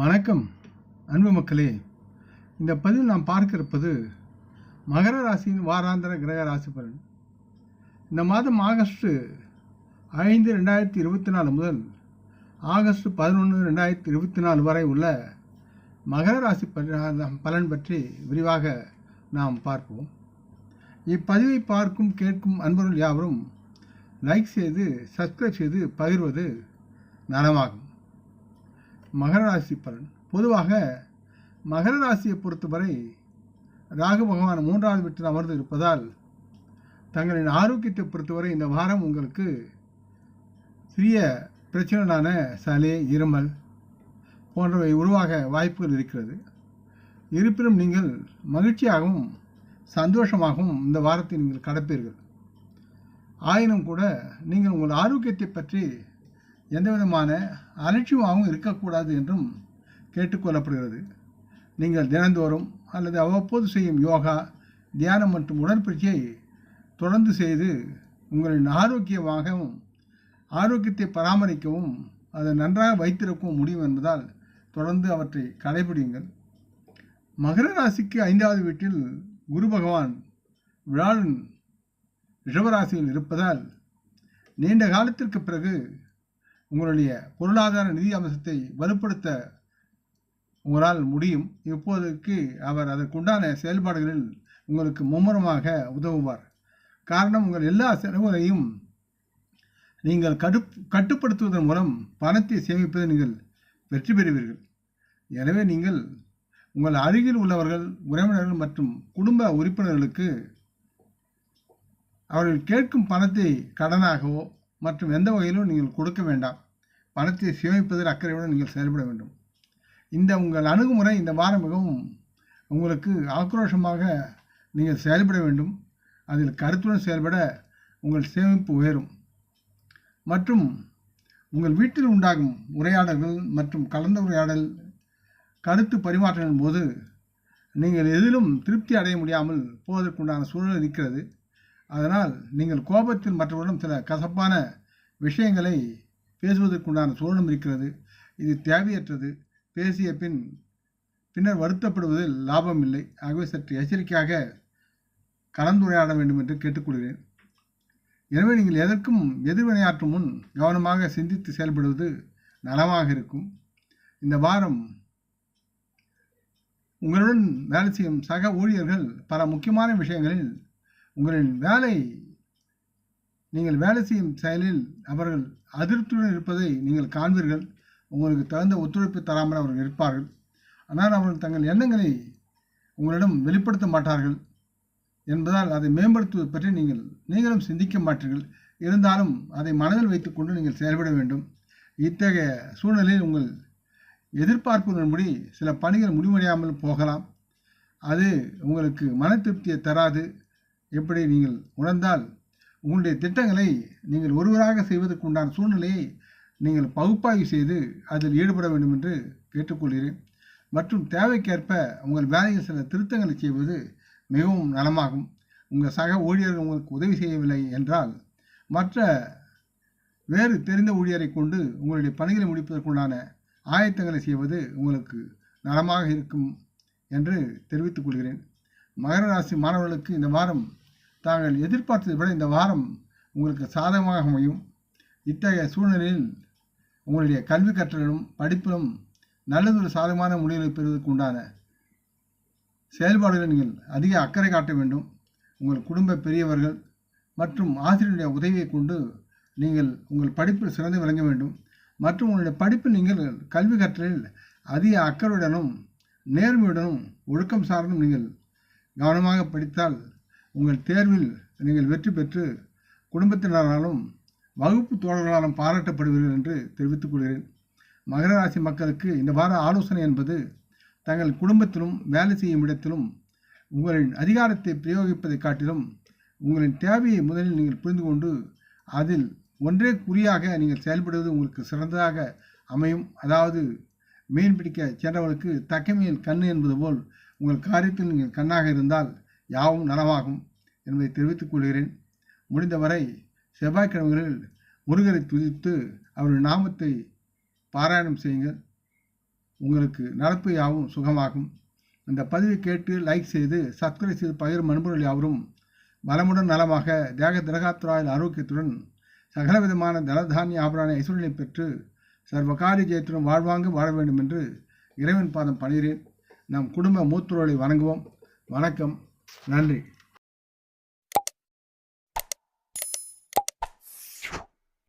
வணக்கம் அன்பு மக்களே. இந்த பதிவில் நாம் பார்க்க இருப்பது மகர ராசியின் வாராந்திர கிரக ராசி பலன். இந்த மாதம் ஆகஸ்ட் ஐந்து ரெண்டாயிரத்தி இருபத்தி நாலு முதல் ஆகஸ்ட் பதினொன்று ரெண்டாயிரத்தி இருபத்தி நாலு வரை உள்ள மகர ராசி பலன் பற்றி விரிவாக நாம் பார்ப்போம். இப்பதிவை பார்க்கும் கேட்கும் அன்பர்கள் யாவரும் லைக் செய்து சப்ஸ்கிரைப் செய்து பகிர்வது நலமாகும். மகர ராசி பலன். பொதுவாக மகர ராசியை பொறுத்தவரை ராகு பகவான் மூன்றாவது வீட்டில் அமர்ந்து இருப்பதால் தங்களின் ஆரோக்கியத்தை பொறுத்தவரை இந்த வாரம் உங்களுக்கு சிறிய பிரச்சனைகளான சளி இருமல் போன்றவை உருவாக வாய்ப்புகள் இருக்கிறது. இருப்பினும் நீங்கள் மகிழ்ச்சியாகவும் சந்தோஷமாகவும் இந்த வாரத்தை நீங்கள் கடப்பீர்கள். ஆயினும் கூட நீங்கள் உங்கள் ஆரோக்கியத்தை பற்றி எந்த விதமான அலட்சியமாகவும் இருக்கக்கூடாது என்றும் கேட்டுக்கொள்ளப்படுகிறது நீங்கள் தினந்தோறும் அல்லது அவ்வப்போது செய்யும் யோகா தியானம் மற்றும் உடற்பயிற்சியை தொடர்ந்து செய்து உங்களின் ஆரோக்கியமாகவும் ஆரோக்கியத்தை பராமரிக்கவும் அதை நன்றாக வைத்திருக்கவும் முடியும் என்பதால் தொடர்ந்து அவற்றை கடைபிடியுங்கள். மகர ராசிக்கு ஐந்தாவது வீட்டில் குரு பகவான் விழாளன் ரிஷபராசியில் இருப்பதால் நீண்ட காலத்திற்கு பிறகு உங்களுடைய பொருளாதார நிதி அம்சத்தை வலுப்படுத்த உங்களால் முடியும். இப்போதைக்கு அவர் அதற்குண்டான செயல்பாடுகளில் உங்களுக்கு மும்முரமாக உதவுவார். காரணம் உங்கள் எல்லா செலவுகளையும் நீங்கள் கடுப் கட்டுப்படுத்துவதன் மூலம் பணத்தை சேமிப்பதை நீங்கள் வெற்றி பெறுவீர்கள். எனவே நீங்கள் உங்கள் அருகில் உள்ளவர்கள் உறவினர்கள் மற்றும் குடும்ப உறுப்பினர்களுக்கு அவர்கள் கேட்கும் பணத்தை கடனாகவோ மற்றும் எந்த வகையிலும் நீங்கள் கொடுக்க வேண்டாம். பணத்தை சேமிப்பதில் அக்கறையுடன் நீங்கள் செயல்பட வேண்டும். இந்த உங்கள் அணுகுமுறை இந்த வாரம் மிகவும் உங்களுக்கு ஆக்ரோஷமாக நீங்கள் செயல்பட வேண்டும். அதில் கருத்துடன் செயல்பட உங்கள் சேமிப்பு உயரும். மற்றும் உங்கள் வீட்டில் உண்டாகும் உரையாடல்கள் மற்றும் கலந்துரையாடல் கருத்து பரிமாற்றங்களின் போது நீங்கள் எதிலும் திருப்தி அடைய முடியாமல் போவதற்குண்டான சூழல் இருக்கிறது. அதனால் நீங்கள் கோபத்தில் மற்றவர்களும் சில கசப்பான விஷயங்களை பேசுவதற்குண்டான சூழலும் இருக்கிறது. இது தேவையற்றது. பேசிய பின் பின்னர் வருத்தப்படுவதில் லாபம் இல்லை ஆகவே சற்று எச்சரிக்கையாக கலந்துரையாட வேண்டும் என்று கேட்டுக்கொள்கிறேன். எனவே நீங்கள் எதற்கும் எதிர்வினையாற்றும் முன் கவனமாக சிந்தித்து செயல்படுவது நலமாக இருக்கும். இந்த வாரம் உங்களுடன் வேலை செய்யும் சக ஊழியர்கள் பல முக்கியமான விஷயங்களில் உங்களின் வேலை நீங்கள் வேலை செய்யும் செயலில் அவர்கள் அதிருப்தியுடன் இருப்பதை நீங்கள் காண்பீர்கள். உங்களுக்கு தகுந்த ஒத்துழைப்பு தராமல் அவர்கள் இருப்பார்கள். ஆனால் அவர்கள் தங்கள் எண்ணங்களை உங்களிடம் வெளிப்படுத்த மாட்டார்கள். என்பதால் அதை மேம்படுத்துவது பற்றி நீங்கள் நீங்களும் சிந்திக்க மாட்டீர்கள். இருந்தாலும் அதை மனதில் வைத்துக்கொண்டு நீங்கள் செயல்பட வேண்டும். இத்தகைய சூழ்நிலையில் உங்கள் எதிர்பார்ப்புகளின்படி சில பணிகள் முடிவடையாமல் போகலாம். அது உங்களுக்கு மன திருப்தியை தராது. எப்படி நீங்கள் உணர்ந்தால் உங்களுடைய திட்டங்களை நீங்கள் ஒருவராக செய்வதற்கு உண்டான சூழ்நிலையை நீங்கள் பகுப்பாய்வு செய்து அதில் ஈடுபட வேண்டும் என்று கேட்டுக்கொள்கிறேன். மற்றும் தேவைக்கேற்ப உங்கள் வேலையில் சில திருத்தங்களை செய்வது மிகவும் நலமாகும். உங்கள் சக ஊழியர்கள் உங்களுக்கு உதவி செய்யவில்லை என்றால் மற்ற வேறு தெரிந்த ஊழியரை கொண்டு உங்களுடைய பணிகளை முடிப்பதற்குண்டான ஆயத்தங்களை செய்வது உங்களுக்கு நலமாக இருக்கும் என்று தெரிவித்துக் கொள்கிறேன். மகர ராசி மாணவர்களுக்கு இந்த வாரம் தாங்கள் எதிர்பார்த்ததை விட இந்த வாரம் உங்களுக்கு சாதகமாக அமையும். இத்தகைய சூழ்நிலையில் உங்களுடைய கல்வி கற்றலும் படிப்பிலும் நல்லதொரு சாதகமான முடிவுகளை பெறுவதற்கு உண்டான செயல்பாடுகளை நீங்கள் அதிக அக்கறை காட்ட வேண்டும். உங்கள் குடும்ப பெரியவர்கள் மற்றும் ஆசிரியருடைய உதவியை கொண்டு நீங்கள் உங்கள் படிப்பில் சிறந்து விளங்க வேண்டும். மற்றும் உங்களுடைய படிப்பில் நீங்கள் கல்வி கற்றலில் அதிக அக்கறையுடனும் நேர்மையுடனும் ஒழுக்கம் சார்ந்தும் நீங்கள் கவனமாக படித்தால் உங்கள் தேர்வில் நீங்கள் வெற்றி பெற்று குடும்பத்தினராலும் வகுப்பு தோழர்களாலும் பாராட்டப்படுவீர்கள் என்று தெரிவித்துக் கொள்கிறேன். மகர ராசி மக்களுக்கு இந்த வார ஆலோசனை என்பது தங்கள் குடும்பத்திலும் வேலை செய்யும் இடத்திலும் உங்களின் அதிகாரத்தை பிரயோகிப்பதை காட்டிலும் உங்களின் தேவையை முதலில் நீங்கள் புரிந்து கொண்டு அதில் ஒன்றே குறியாக நீங்கள் செயல்படுவது உங்களுக்கு சிறந்ததாக அமையும். அதாவது மீன் பிடிக்க சென்றவர்களுக்கு தக்கமையில் கண் என்பது போல் உங்கள் காரியத்தில் நீங்கள் கண்ணாக இருந்தால் யாவும் நலமாகும் என்பதை தெரிவித்துக் கொள்கிறேன். முடிந்தவரை செவ்வாய்க்கிழமைகளில் முருகரை துதித்து அவருடைய நாமத்தை பாராயணம் செய்யுங்கள். உங்களுக்கு நடப்பு யாவும் சுகமாகும். இந்த பதிவை கேட்டு லைக் செய்து சப்ஸ்கிரைப் செய்து பகிரும் அன்புகள் யாவரும் பலமுடன் நலமாக தேக திரகாத்துராயில் ஆரோக்கியத்துடன் சகலவிதமான தனதானிய ஆபரான ஐஸ்வர்யனை பெற்று சர்வகாரிய ஜெயத்துடன் வாழ்வாங்கு வாழ வேண்டும் என்று இறைவன் பாதம் பணிகிறேன். நம் குடும்ப மூத்தோர்களை வணங்குவோம். வணக்கம். நன்றி.